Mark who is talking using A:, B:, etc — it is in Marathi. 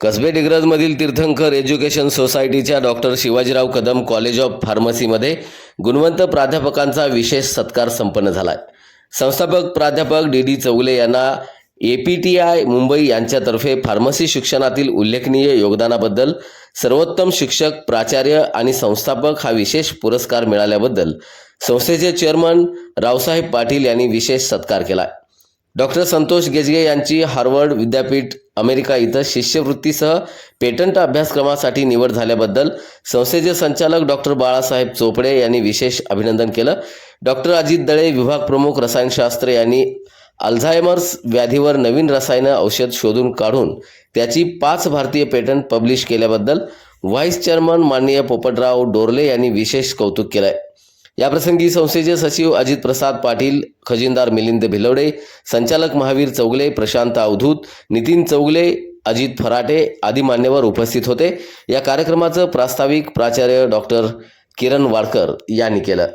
A: कसबे डिग्रजमधील तीर्थंकर एज्युकेशन सोसायटीच्या doctor Shivajirao Kadam college of फार्मसीमध्ये गुणवंत प्राध्यापकांचा विशेष सत्कार संपन्न झालाय. संस्थापक प्राध्यापक डी डी चौले यांना A P T I Mumbai यांच्यातर्फे फार्मसी शिक्षणातील उल्लेखनीय योगदानाबद्दल सर्वोत्तम शिक्षक प्राचार्य आणि संस्थापक हा विशेष पुरस्कार मिळाल्याबद्दल संस्थेचे चेअरमन रावसाहेब पाटील यांनी विशेष सत्कार केला डॉक्टर संतोष गेजगे यांची हार्वर्ड विद्यापीठ अमेरिका इथं शिष्यवृत्तीसह पेटंट अभ्यासक्रमासाठी निवड झाल्याबद्दल संस्थेचे संचालक डॉक्टर बाळासाहेब चोपडे यांनी विशेष अभिनंदन केलं. डॉक्टर अजित दळे विभाग प्रमुख रसायनशास्त्र यांनी अल्झायमर्स व्याधीवर नवीन रसायनं औषध शोधून काढून त्याची पाच भारतीय पेटंट पब्लिश केल्याबद्दल व्हाईस चेअरमन माननीय पोपटराव डोरले यांनी विशेष कौतुक केलं आहे याप्रसंगी संस्थेचे सचिव अजित प्रसाद पाटील खजिनदार मिलिंद भिलवडे संचालक महावीर चौगले प्रशांत अवधूत नितीन चौगले अजित फराटे आदी मान्यवर उपस्थित होते. या कार्यक्रमाचं प्रास्ताविक प्राचार्य डॉक्टर किरण वाडकर यांनी केलं.